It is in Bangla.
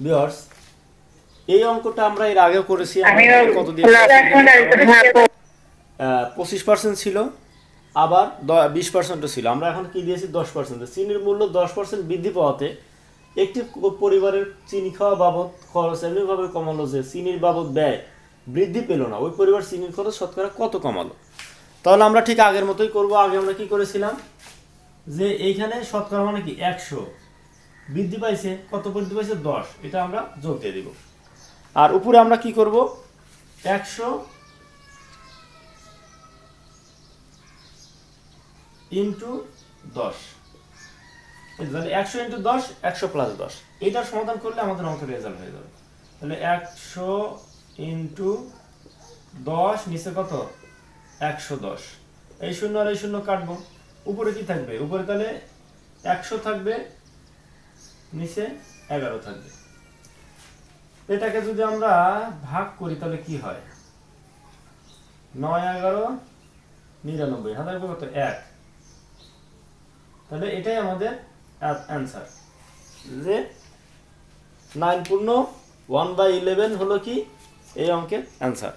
ভিউয়ার্স এই অঙ্কটা আমরা এর আগে করেছি আমি কত দিয়ে পঁচিশ পার্সেন্ট ছিল আবার বিশ পার্সেন্টও ছিল। আমরা এখন কি দিয়েছি? দশ পার্সেন্ট চিনির মূল্য দশ পার্সেন্ট বৃদ্ধি পাওয়াতে একটি পরিবারের চিনি খাওয়া বাবদ খরচ এমনিভাবে কমালো যে চিনির বাবদ ব্যয় বৃদ্ধি পেল না। ওই পরিবার চিনির খরচ শতকরা কত কমালো? তাহলে আমরা ঠিক আগের মতোই করব। আগে আমরা কি করেছিলাম? যে এইখানে শতকরা মানে কি? একশো। বৃদ্ধি পাইছে, কত বৃদ্ধি পাইছে? দশ। এটা আমরা যোগ দিয়ে দিব। আর উপরে আমরা কি করব? একশো ইন্টু দশ। তাহলে একশো ইন্টু দশ, একশো প্লাস দশ। এটার সমাধান করলে আমাদের অঙ্কের রেজাল্ট হয়ে যাবে। তাহলে একশো ইন্টু দশ নিচে কত? একশো দশ। এই শূন্য আর এই শূন্য কাটবো। উপরে কি থাকবে? উপরে তাহলে একশো থাকবে নিচে এগারো থাকবে। এটাকে যদি আমরা ভাগ করি, তাহলে কি হয়? নয়, এগারো, নিরানব্বই হাজার কত এক। তাহলে এটাই আমাদের অ্যান্সার যে নাইন পূর্ণ ওয়ান বাই ইলেভেন হলো কি? এই অঙ্কের অ্যান্সার